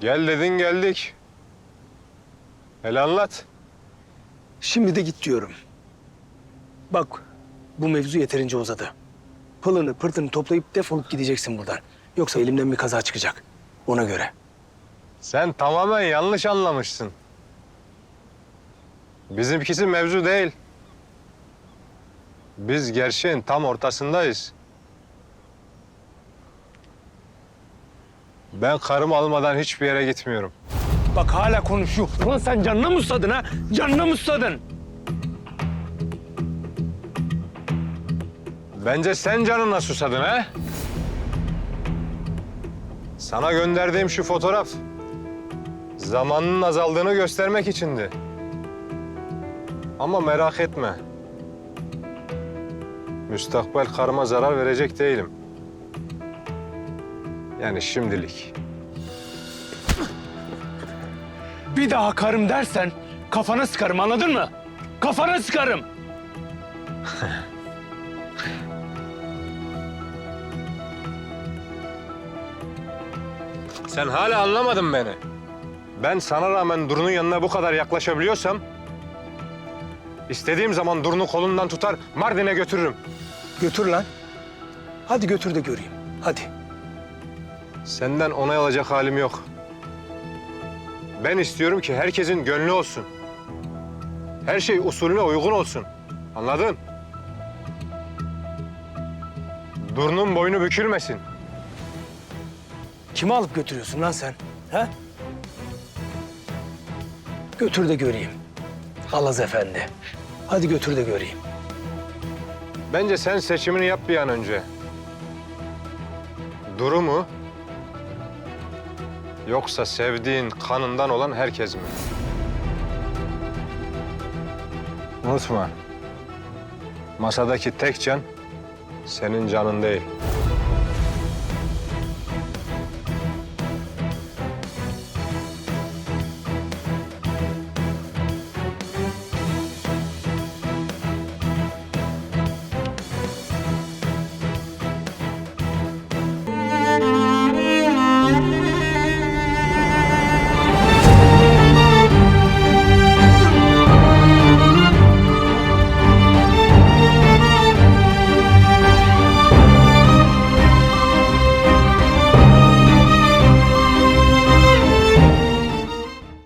Gel dedin geldik. Hele anlat. Şimdi de git diyorum. Bak bu mevzu yeterince uzadı. Pılını pırtını toplayıp defolup gideceksin buradan. Yoksa elimden bir kaza çıkacak. Ona göre. Sen tamamen yanlış anlamışsın. Bizimkisi mevzu değil. Biz gerçeğin tam ortasındayız. Ben karımı almadan hiçbir yere gitmiyorum. Bak hala konuşuyor. Ulan sen canına mı susadın ha? Canına mı susadın? Bence sen canına susadın ha? Sana gönderdiğim şu fotoğraf zamanın azaldığını göstermek içindi. Ama merak etme. Müstakbel karıma zarar verecek değilim. Yani şimdilik. Bir daha karım dersen kafana sıkarım anladın mı? Kafana sıkarım. Sen hala anlamadın beni. Ben sana rağmen Duru'nun yanına bu kadar yaklaşabiliyorsam... ...istediğim zaman Duru'nu kolundan tutar Mardin'e götürürüm. Götür lan. Hadi götür de göreyim. Hadi. Senden onay alacak halim yok. Ben istiyorum ki herkesin gönlü olsun. Her şey usulüne uygun olsun. Anladın? Duru'nun boynu bükülmesin. Kimi alıp götürüyorsun lan sen? Ha? Götür de göreyim. Alaz efendi. Hadi götür de göreyim. Bence sen seçimini yap bir an önce. Duru mu? Yoksa sevdiğin kanından olan herkes mi? Unutma. Masadaki tek can senin canın değil.